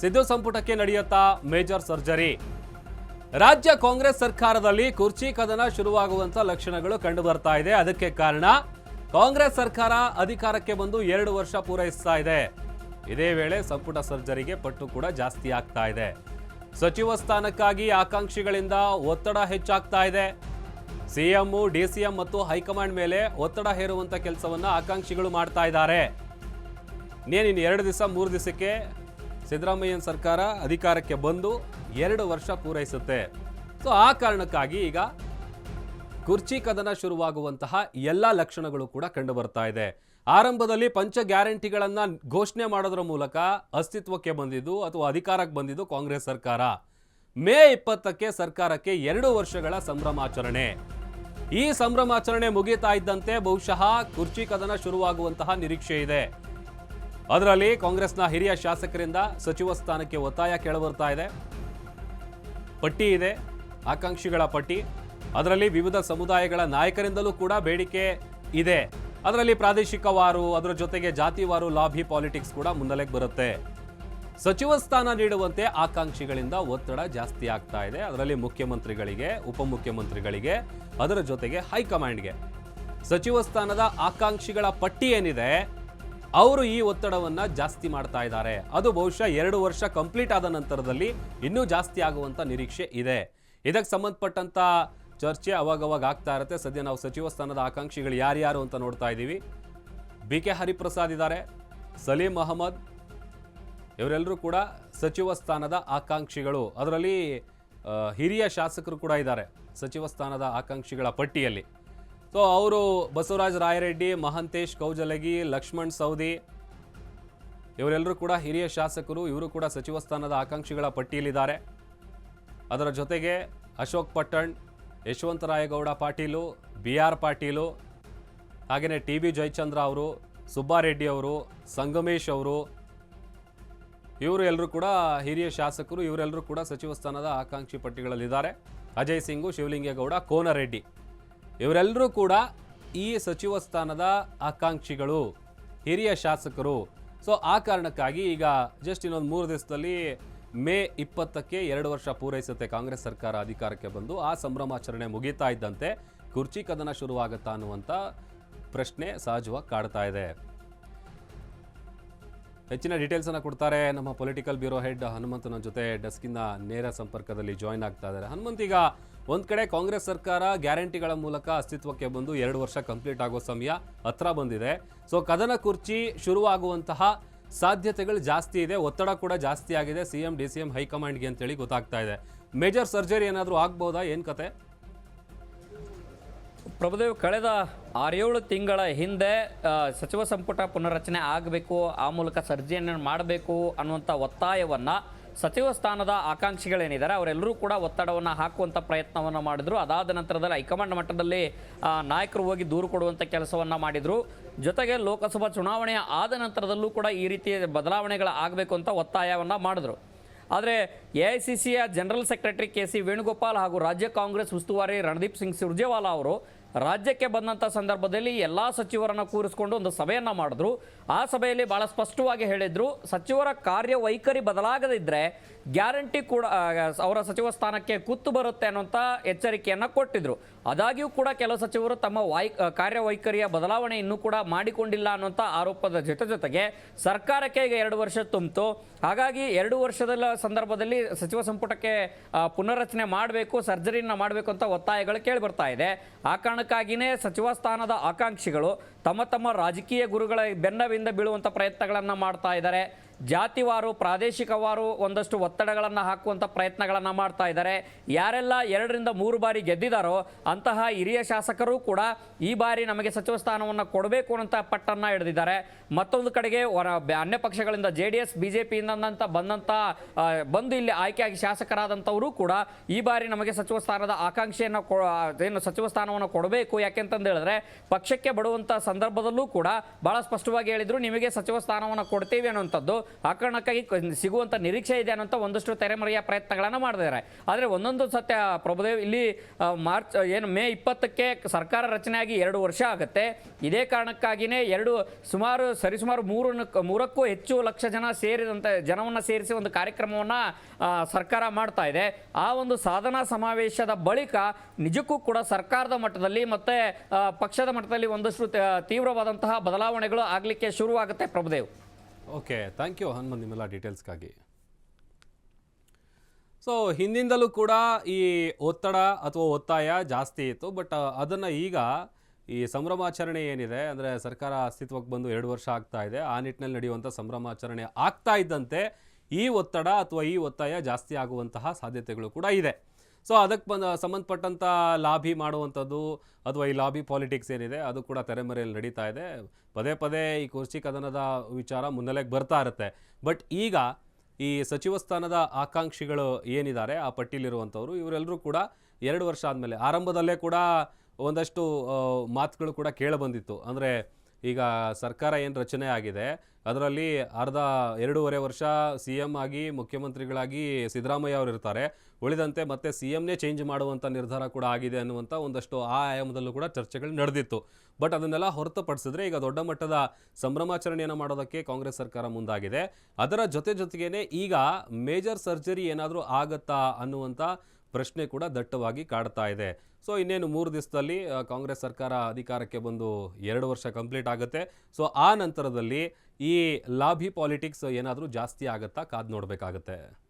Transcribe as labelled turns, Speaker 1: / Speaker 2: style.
Speaker 1: ಸಿದ್ದು ಸಂಪುಟಕ್ಕೆ ನಡೆಯುತ್ತಾ major surgery. ರಾಜ್ಯ ಕಾಂಗ್ರೆಸ್ ಸರ್ಕಾರದಲ್ಲಿ ಕುರ್ಚಿ ಕದನ ಶುರುವಾಗುವಂತ ಲಕ್ಷಣಗಳು ಕಂಡು ಬರ್ತಾ ಇದೆ. ಅದಕ್ಕೆ ಕಾರಣ ಕಾಂಗ್ರೆಸ್ ಸರ್ಕಾರ ಅಧಿಕಾರಕ್ಕೆ ಬಂದು ಎರಡು ವರ್ಷ ಪೂರೈಸ್ತಾ ಇದೆ. ಇದೇ ವೇಳೆ ಸಂಪುಟ ಸರ್ಜರಿಗೆ ಪಟ್ಟು ಕೂಡ ಜಾಸ್ತಿ ಆಗ್ತಾ ಇದೆ. ಸಚಿವ ಸ್ಥಾನಕ್ಕಾಗಿ ಆಕಾಂಕ್ಷಿಗಳಿಂದ ಒತ್ತಡ ಹೆಚ್ಚಾಗ್ತಾ ಇದೆ. ಸಿಎಂ, ಡಿಸಿಎಂ ಮತ್ತು ಹೈಕಮಾಂಡ್ ಮೇಲೆ ಒತ್ತಡ ಹೇರುವಂತ ಕೆಲಸವನ್ನ ಆಕಾಂಕ್ಷಿಗಳು ಮಾಡ್ತಾ ಇದ್ದಾರೆ. ನೀನಿನ್ ಎರಡು ದಿವಸ, ಮೂರು ದಿವಸಕ್ಕೆ ಸಿದ್ದರಾಮಯ್ಯನ ಸರ್ಕಾರ ಅಧಿಕಾರಕ್ಕೆ ಬಂದು ಎರಡು ವರ್ಷ ಪೂರೈಸುತ್ತೆ. ಸೊ ಆ ಕಾರಣಕ್ಕಾಗಿ ಈಗ ಕುರ್ಚಿ ಕದನ ಶುರುವಾಗುವಂತಹ ಎಲ್ಲ ಲಕ್ಷಣಗಳು ಕೂಡ ಕಂಡುಬರ್ತಾ ಇದೆ. ಆರಂಭದಲ್ಲಿ ಪಂಚ ಗ್ಯಾರಂಟಿಗಳನ್ನು ಘೋಷಣೆ ಮಾಡೋದ್ರ ಮೂಲಕ ಅಸ್ತಿತ್ವಕ್ಕೆ ಬಂದಿದ್ದು ಅಥವಾ ಅಧಿಕಾರಕ್ಕೆ ಬಂದಿದ್ದು ಕಾಂಗ್ರೆಸ್ ಸರ್ಕಾರ. ಮೇ ಇಪ್ಪತ್ತಕ್ಕೆ ಸರ್ಕಾರಕ್ಕೆ ಎರಡು ವರ್ಷಗಳ ಸಂಭ್ರಮಾಚರಣೆ. ಈ ಸಂಭ್ರಮಾಚರಣೆ ಮುಗಿತಾ ಇದ್ದಂತೆ ಬಹುಶಃ ಕುರ್ಚಿ ಕದನ ಶುರುವಾಗುವಂತಹ ನಿರೀಕ್ಷೆ ಇದೆ. ಅದರಲ್ಲಿ ಕಾಂಗ್ರೆಸ್ನ ಹಿರಿಯ ಶಾಸಕರಿಂದ ಸಚಿವ ಸ್ಥಾನಕ್ಕೆ ಒತ್ತಾಯ ಕೇಳಬರ್ತಾ ಇದೆ. ಪಟ್ಟಿ ಇದೆ, ಆಕಾಂಕ್ಷಿಗಳ ಪಟ್ಟಿ. ಅದರಲ್ಲಿ ವಿವಿಧ ಸಮುದಾಯಗಳ ನಾಯಕರಿಂದಲೂ ಕೂಡ ಬೇಡಿಕೆ ಇದೆ. ಅದರಲ್ಲಿ ಪ್ರಾದೇಶಿಕವಾರು ಅದರ ಜೊತೆಗೆ ಜಾತಿವಾರು ಲಾಭಿ ಪಾಲಿಟಿಕ್ಸ್ ಕೂಡ ಮುನ್ನೆಲೆಗೆ ಬರುತ್ತೆ. ಸಚಿವ ಸ್ಥಾನ ನೀಡುವಂತೆ ಆಕಾಂಕ್ಷಿಗಳಿಂದ ಒತ್ತಡ ಜಾಸ್ತಿ ಆಗ್ತಾ ಇದೆ. ಅದರಲ್ಲಿ ಮುಖ್ಯಮಂತ್ರಿಗಳಿಗೆ, ಉಪಮುಖ್ಯಮಂತ್ರಿಗಳಿಗೆ, ಅದರ ಜೊತೆಗೆ ಹೈಕಮಾಂಡ್ಗೆ. ಸಚಿವ ಸ್ಥಾನದ ಆಕಾಂಕ್ಷಿಗಳ ಪಟ್ಟಿ ಏನಿದೆ ಅವರು ಈ ಒತ್ತಡವನ್ನ ಜಾಸ್ತಿ ಮಾಡ್ತಾ ಇದ್ದಾರೆ. ಅದು ಬಹುಶಃ ಎರಡು ವರ್ಷ ಕಂಪ್ಲೀಟ್ ಆದ ನಂತರದಲ್ಲಿ ಇನ್ನೂ ಜಾಸ್ತಿ ಆಗುವಂತ ನಿರೀಕ್ಷೆ ಇದೆ. ಇದಕ್ಕೆ ಸಂಬಂಧಪಟ್ಟಂತ ಚರ್ಚೆ ಅವಾಗವಾಗ ಆಗ್ತಾ ಇರುತ್ತೆ. ಸದ್ಯ ನಾವು ಸಚಿವ ಸ್ಥಾನದ ಆಕಾಂಕ್ಷಿಗಳು ಯಾರ್ಯಾರು ಅಂತ ನೋಡ್ತಾ ಇದ್ದೀವಿ. ಬಿ ಕೆ ಹರಿಪ್ರಸಾದ್ ಇದ್ದಾರೆ, ಸಲೀಂ ಅಹಮದ್, ಇವರೆಲ್ಲರೂ ಕೂಡ ಸಚಿವ ಸ್ಥಾನದ ಆಕಾಂಕ್ಷಿಗಳು. ಅದರಲ್ಲಿ ಹಿರಿಯ ಶಾಸಕರು ಕೂಡ ಇದ್ದಾರೆ ಸಚಿವ ಸ್ಥಾನದ ಆಕಾಂಕ್ಷಿಗಳ ಪಟ್ಟಿಯಲ್ಲಿ. ಸೊ ಅವರು ಬಸವರಾಜ ರಾಯರೆಡ್ಡಿ, ಮಹಂತೇಶ್ ಕೌಜಲಗಿ, ಲಕ್ಷ್ಮಣ್ ಸೌದಿ ಇವರೆಲ್ಲರೂ ಕೂಡ ಹಿರಿಯ ಶಾಸಕರು, ಇವರು ಕೂಡ ಸಚಿವ ಸ್ಥಾನದ ಆಕಾಂಕ್ಷಿಗಳ ಪಟ್ಟಿಯಲ್ಲಿದ್ದಾರೆ. ಅದರ ಜೊತೆಗೆ ಅಶೋಕ್ ಪಟ್ಟಣ್ ಯಶವಂತರಾಯಗೌಡ ಪಾಟೀಲು ಬಿ ಆರ್ ಪಾಟೀಲು ಹಾಗೆಯೇ ಟಿ ಬಿ ಜಯಚಂದ್ರ ಅವರು ಸುಬ್ಬಾರೆಡ್ಡಿ ಅವರು, ಸಂಗಮೇಶ್ ಅವರು, ಇವರು ಎಲ್ಲರೂ ಕೂಡ ಹಿರಿಯ ಶಾಸಕರು, ಇವರೆಲ್ಲರೂ ಕೂಡ ಸಚಿವ ಸ್ಥಾನದ ಆಕಾಂಕ್ಷಿ ಪಟ್ಟಿಗಳಲ್ಲಿದ್ದಾರೆ. ಅಜಯ್ ಸಿಂಗು, ಶಿವಲಿಂಗೇಗೌಡ, ಕೋನರೆಡ್ಡಿ. ಇವರೆಲ್ಲರೂ ಕೂಡ ಈ ಸಚಿವ ಸ್ಥಾನದ ಆಕಾಂಕ್ಷಿಗಳು, ಹಿರಿಯ ಶಾಸಕರು. ಸೊ ಆ ಕಾರಣಕ್ಕಾಗಿ ಈಗ ಜಸ್ಟ್ ಇನ್ನೊಂದು ಮೂರು ದಿವಸದಲ್ಲಿ ಮೇ ಇಪ್ಪತ್ತಕ್ಕೆ ಎರಡು ವರ್ಷ ಪೂರೈಸುತ್ತೆ ಕಾಂಗ್ರೆಸ್ ಸರ್ಕಾರ ಅಧಿಕಾರಕ್ಕೆ ಬಂದು. ಆ ಸಂಭ್ರಮಾಚರಣೆ ಮುಗೀತಾ ಇದ್ದಂತೆ ಕುರ್ಚಿ ಕದನ ಶುರುವಾಗುತ್ತಾ ಅನ್ನುವಂಥ ಪ್ರಶ್ನೆ ಸಹಜವಾಗಿ ಕಾಡ್ತಾ ಇದೆ. ಹೆಚ್ಚಿನ ಡೀಟೇಲ್ಸ್ ಅನ್ನ ಕೊಡ್ತಾರೆ. ನಮ್ಮ ಪೊಲಿಟಿಕಲ್ ಬ್ಯೂರೋ ಹೆಡ್ ಹನುಮಂತನ ಜೊತೆ ಡೆಸ್ಕಿಂದ ನೇರ ಸಂಪರ್ಕದಲ್ಲಿ ಜಾಯ್ನ್ ಆಗ್ತಾ ಇದ್ದಾರೆ. ಹನುಮಂತ್ ಈಗ ಒಂದ್ ಕಡೆ ಕಾಂಗ್ರೆಸ್ ಸರ್ಕಾರ ಗ್ಯಾರಂಟಿಗಳ ಮೂಲಕ ಅಸ್ತಿತ್ವಕ್ಕೆ ಬಂದು ಎರಡು ವರ್ಷ ಕಂಪ್ಲೀಟ್ ಆಗೋ ಸಮಯ ಹತ್ರ ಬಂದಿದೆ. ಸೊ ಕದನ ಕುರ್ಚಿ ಶುರುವಾಗುವಂತಹ ಸಾಧ್ಯತೆಗಳು ಜಾಸ್ತಿ ಇದೆ. ಒತ್ತಡ ಕೂಡ ಜಾಸ್ತಿ ಆಗಿದೆ. ಸಿಎಂ ಡಿ ಸಿ ಎಂ ಹೈಕಮಾಂಡ್ಗೆ ಅಂತೇಳಿ ಗೊತ್ತಾಗ್ತಾ ಇದೆ. ಮೇಜರ್ ಸರ್ಜರಿ ಏನಾದರೂ ಆಗ್ಬೋದಾ? ಏನು ಕತೆ?
Speaker 2: ಪ್ರಭುದೇವ್, ಕಳೆದ ಆರೇಳು ತಿಂಗಳ ಹಿಂದೆ ಸಚಿವ ಸಂಪುಟ ಪುನರ್ರಚನೆ ಆಗಬೇಕು, ಆ ಮೂಲಕ ಸರ್ಜೆಯನ್ನು ಮಾಡಬೇಕು ಅನ್ನುವಂಥ ಒತ್ತಾಯವನ್ನು ಸಚಿವ ಸ್ಥಾನದ ಆಕಾಂಕ್ಷಿಗಳೇನಿದ್ದಾರೆ, ಅವರೆಲ್ಲರೂ ಕೂಡ ಒತ್ತಡವನ್ನು ಹಾಕುವಂಥ ಪ್ರಯತ್ನವನ್ನು ಮಾಡಿದರು. ಅದಾದ ನಂತರದಲ್ಲಿ ಹೈಕಮಾಂಡ್ ಮಟ್ಟದಲ್ಲಿ ನಾಯಕರು ಹೋಗಿ ದೂರು ಕೊಡುವಂಥ ಕೆಲಸವನ್ನು ಮಾಡಿದರು. ಜೊತೆಗೆ ಲೋಕಸಭಾ ಚುನಾವಣೆ ಆದ ನಂತರದಲ್ಲೂ ಕೂಡ ಈ ರೀತಿಯ ಬದಲಾವಣೆಗಳು ಆಗಬೇಕು ಅಂತ ಒತ್ತಾಯವನ್ನು ಮಾಡಿದ್ರು. ಆದರೆ ಎ ಐ ಸಿ ಸಿಯ general secretary K C Venugopal ಹಾಗೂ ರಾಜ್ಯ ಕಾಂಗ್ರೆಸ್ ಉಸ್ತುವಾರಿ ರಣದೀಪ್ ಸಿಂಗ್ ಸುರ್ಜೇವಾಲಾ ಅವರು ರಾಜ್ಯಕ್ಕೆ ಬಂದಂಥ ಸಂದರ್ಭದಲ್ಲಿ ಎಲ್ಲ ಸಚಿವರನ್ನು ಕೂರಿಸಿಕೊಂಡು ಒಂದು ಸಭೆಯನ್ನು ಮಾಡಿದ್ರು. ಆ ಸಭೆಯಲ್ಲಿ ಭಾಳ ಸ್ಪಷ್ಟವಾಗಿ ಹೇಳಿದರು, ಸಚಿವರ ಕಾರ್ಯವೈಖರಿ ಬದಲಾಗದಿದ್ದರೆ ಗ್ಯಾರಂಟಿ ಕೂಡ ಅವರ ಸಚಿವ ಸ್ಥಾನಕ್ಕೆ ಕುತ್ತು ಬರುತ್ತೆ ಅನ್ನುವಂಥ ಎಚ್ಚರಿಕೆಯನ್ನು ಕೊಟ್ಟಿದ್ರು. ಆದಾಗ್ಯೂ ಕೂಡ ಕೆಲವು ಸಚಿವರು ತಮ್ಮ ವಾಯ್ ಕಾರ್ಯವೈಖರಿಯ ಬದಲಾವಣೆ ಇನ್ನೂ ಕೂಡ ಮಾಡಿಕೊಂಡಿಲ್ಲ ಅನ್ನುವಂಥ ಆರೋಪದ ಜೊತೆ ಜೊತೆಗೆ ಸರ್ಕಾರಕ್ಕೆ ಈಗ ಎರಡು ವರ್ಷ ತುಂಬಿತು. ಹಾಗಾಗಿ ಎರಡು ವರ್ಷದ ಸಂದರ್ಭದಲ್ಲಿ ಸಚಿವ ಸಂಪುಟಕ್ಕೆ ಪುನರ್ರಚನೆ ಮಾಡಬೇಕು, ಸರ್ಜರಿನ ಮಾಡಬೇಕು ಅಂತ ಒತ್ತಾಯಗಳು ಕೇಳಿ ಬರ್ತಾ ಇದೆ. ಆ ಕಾರಣಕ್ಕಾಗಿಯೇ ಸಚಿವ ಸ್ಥಾನದ ಆಕಾಂಕ್ಷಿಗಳು ತಮ್ಮ ತಮ್ಮ ರಾಜಕೀಯ ಗುರುಗಳ ಬೆನ್ನವಿಂದ ಬೀಳುವಂಥ ಪ್ರಯತ್ನಗಳನ್ನು ಮಾಡ್ತಾ ಇದ್ದಾರೆ. ಜಾತಿವಾರು, ಪ್ರಾದೇಶಿಕವಾರು ಒಂದಷ್ಟು ಒತ್ತಡಗಳನ್ನು ಹಾಕುವಂಥ ಪ್ರಯತ್ನಗಳನ್ನು ಮಾಡ್ತಾ ಇದ್ದಾರೆ. ಯಾರೆಲ್ಲ ಎರಡರಿಂದ ಮೂರು ಬಾರಿ ಗೆದ್ದಿದ್ದಾರೋ ಅಂತಹ ಹಿರಿಯ ಶಾಸಕರು ಕೂಡ ಈ ಬಾರಿ ನಮಗೆ ಸಚಿವ ಸ್ಥಾನವನ್ನು ಕೊಡಬೇಕು ಅನ್ನೋಂಥ ಪಟ್ಟನ್ನು ಹಿಡಿದಿದ್ದಾರೆ ಮತ್ತೊಂದು ಕಡೆಗೆ ಅನ್ಯ ಪಕ್ಷಗಳಿಂದ J D S, B J ಪಿಯಿಂದ ಬಂದಂಥ ಬಂದು ಇಲ್ಲಿ ಆಯ್ಕೆಯಾಗಿ ಶಾಸಕರಾದಂಥವರು ಕೂಡ ಈ ಬಾರಿ ನಮಗೆ ಸಚಿವ ಸ್ಥಾನದ ಆಕಾಂಕ್ಷೆಯನ್ನು ಏನು ಸಚಿವ ಸ್ಥಾನವನ್ನು ಕೊಡಬೇಕು ಯಾಕೆಂತಂದು ಹೇಳಿದ್ರೆ ಪಕ್ಷಕ್ಕೆ ಬಡುವಂಥ ಸಂದರ್ಭದಲ್ಲೂ ಕೂಡ ಬಹಳ ಸ್ಪಷ್ಟವಾಗಿ ಹೇಳಿದರು, ನಿಮಗೆ ಸಚಿವ ಸ್ಥಾನವನ್ನು ಕೊಡ್ತೀವಿ ಅನ್ನುವಂಥದ್ದು ಆ ಕಾರಣಕ್ಕಾಗಿ ಕ- ಸಿಗುವಂಥ ನಿರೀಕ್ಷೆ ಇದೆ ಅನ್ನೋಂಥ ಒಂದಷ್ಟು ತೆರೆಮರೆಯ ಪ್ರಯತ್ನಗಳನ್ನು ಮಾಡಿದ್ದಾರೆ ಆದರೆ ಒಂದೊಂದು ಸತ್ಯ, ಪ್ರಭುದೇವ್, ಇಲ್ಲಿ ಮಾರ್ಚ್ ಏನು, ಮೇ ಇಪ್ಪತ್ತಕ್ಕೆ ಸರ್ಕಾರ ರಚನೆಯಾಗಿ ಎರಡು ವರ್ಷ ಆಗುತ್ತೆ. ಇದೇ ಕಾರಣಕ್ಕಾಗಿಯೇ ಎರಡು, ಸುಮಾರು, ಸರಿಸುಮಾರು ಮೂರು ಮೂರಕ್ಕೂ ಹೆಚ್ಚು ಲಕ್ಷ ಜನ ಸೇರಿದಂತೆ, ಜನವನ್ನು ಸೇರಿಸಿ ಒಂದು ಕಾರ್ಯಕ್ರಮವನ್ನು ಸರ್ಕಾರ ಮಾಡ್ತಾ ಇದೆ. ಆ ಒಂದು ಸಾಧನಾ ಸಮಾವೇಶದ ಬಳಿಕ ನಿಜಕ್ಕೂ ಕೂಡ ಸರ್ಕಾರದ ಮಟ್ಟದಲ್ಲಿ ಮತ್ತೆ ಪಕ್ಷದ ಮಟ್ಟದಲ್ಲಿ ಒಂದಷ್ಟು ತೀವ್ರವಾದಂತಹ ಬದಲಾವಣೆಗಳು ಆಗಲಿಕ್ಕೆ ಶುರುವಾಗುತ್ತೆ, Prabhudev.
Speaker 1: Okay thank you Hanumanth ನಿಮ್ಮೆಲ್ಲ ಡೀಟೇಲ್ಸ್ಗಾಗಿ ಸೊ ಹಿಂದಿಂದಲೂ ಕೂಡ ಈ ಒತ್ತಡ ಅಥವಾ ಒತ್ತಾಯ ಜಾಸ್ತಿ ಇತ್ತು ಬಟ್ ಅದನ್ನು ಈಗ ಈ ಸಂಭ್ರಮಾಚರಣೆ ಏನಿದೆ, ಅಂದರೆ ಸರ್ಕಾರ ಅಸ್ತಿತ್ವಕ್ಕೆ ಬಂದು ಎರಡು ವರ್ಷ ಆಗ್ತಾ ಇದೆ, ಆ ನಿಟ್ಟಿನಲ್ಲಿ ನಡೆಯುವಂಥ ಸಂಭ್ರಮಾಚರಣೆ ಆಗ್ತಾ ಇದ್ದಂತೆ ಈ ಒತ್ತಡ ಅಥವಾ ಈ ಒತ್ತಾಯ ಜಾಸ್ತಿ ಆಗುವಂತಹ ಸಾಧ್ಯತೆಗಳು ಕೂಡ ಇದೆ. ಸೊ ಅದಕ್ಕೆ ಬಂದ ಸಂಬಂಧಪಟ್ಟಂಥ ಲಾಬಿ ಮಾಡುವಂಥದ್ದು, ಅಥವಾ ಈ ಲಾಬಿ ಪಾಲಿಟಿಕ್ಸ್ ಏನಿದೆ, ಅದು ಕೂಡ ತೆರೆಮರೆಯಲ್ಲಿ ನಡೀತಾ ಇದೆ. ಪದೇ ಪದೇ ಈ ಕುರ್ಚಿ ಕದನದ ವಿಚಾರ ಮುನ್ನೆಲೆಗೆ ಬರ್ತಾ ಇರುತ್ತೆ. ಬಟ್ ಈಗ ಈ ಸಚಿವ ಸ್ಥಾನದ ಆಕಾಂಕ್ಷಿಗಳು ಏನಿದ್ದಾರೆ, ಆ ಪಟ್ಟಿಲಿರುವಂಥವ್ರು ಇವರೆಲ್ಲರೂ ಕೂಡ ಎರಡು ವರ್ಷ ಆದಮೇಲೆ, ಆರಂಭದಲ್ಲೇ ಕೂಡ ಒಂದಷ್ಟು ಮಾತುಗಳು ಕೂಡ ಕೇಳಬಂದಿತ್ತು. ಅಂದರೆ ಈಗ ಸರ್ಕಾರ ಏನು ರಚನೆ ಆಗಿದೆ, ಅದರಲ್ಲಿ ಅರ್ಧ ಎರಡೂವರೆ ವರ್ಷ ಸಿ ಎಂ ಆಗಿ ಮುಖ್ಯಮಂತ್ರಿಗಳಾಗಿ ಸಿದ್ದರಾಮಯ್ಯ ಅವರು ಇರ್ತಾರೆ. ಉಳಿದಂತೆ ಮತ್ತೆ ಸಿ ಎಮ್ನೇ ಚೇಂಜ್ ಮಾಡುವಂಥ ನಿರ್ಧಾರ ಕೂಡ ಆಗಿದೆ ಅನ್ನುವಂಥ ಒಂದಷ್ಟು ಆ ಆಯಾಮದಲ್ಲೂ ಕೂಡ ಚರ್ಚೆಗಳು ನಡೆದಿತ್ತು. ಬಟ್ ಅದನ್ನೆಲ್ಲ ಹೊರತುಪಡಿಸಿದ್ರೆ ಈಗ ದೊಡ್ಡ ಮಟ್ಟದ ಸಂಭ್ರಮಾಚರಣೆಯನ್ನು ಮಾಡೋದಕ್ಕೆ ಕಾಂಗ್ರೆಸ್ ಸರ್ಕಾರ ಮುಂದಾಗಿದೆ. ಅದರ ಜೊತೆ ಜೊತೆಗೇನೆ ಈಗ ಮೇಜರ್ ಸರ್ಜರಿ ಏನಾದರೂ ಆಗತ್ತಾ ಅನ್ನುವಂಥ ಪ್ರಶ್ನೆ ಕೂಡ ದಟ್ಟವಾಗಿ ಕಾಡ್ತಾ ಇದೆ. ಸೊ ಇನ್ನೇನು ಮೂರು ದಿವಸದಲ್ಲಿ ಕಾಂಗ್ರೆಸ್ ಸರ್ಕಾರ ಅಧಿಕಾರಕ್ಕೆ ಬಂದು ಎರಡು ವರ್ಷ ಕಂಪ್ಲೀಟ್ ಆಗುತ್ತೆ. ಸೊ ಆ ನಂತರದಲ್ಲಿ ಈ ಲಾಭಿ ಪಾಲಿಟಿಕ್ಸ್ ಏನಾದರೂ ಜಾಸ್ತಿ ಆಗುತ್ತಾ? ಕಾದು ನೋಡಬೇಕಾಗತ್ತೆ.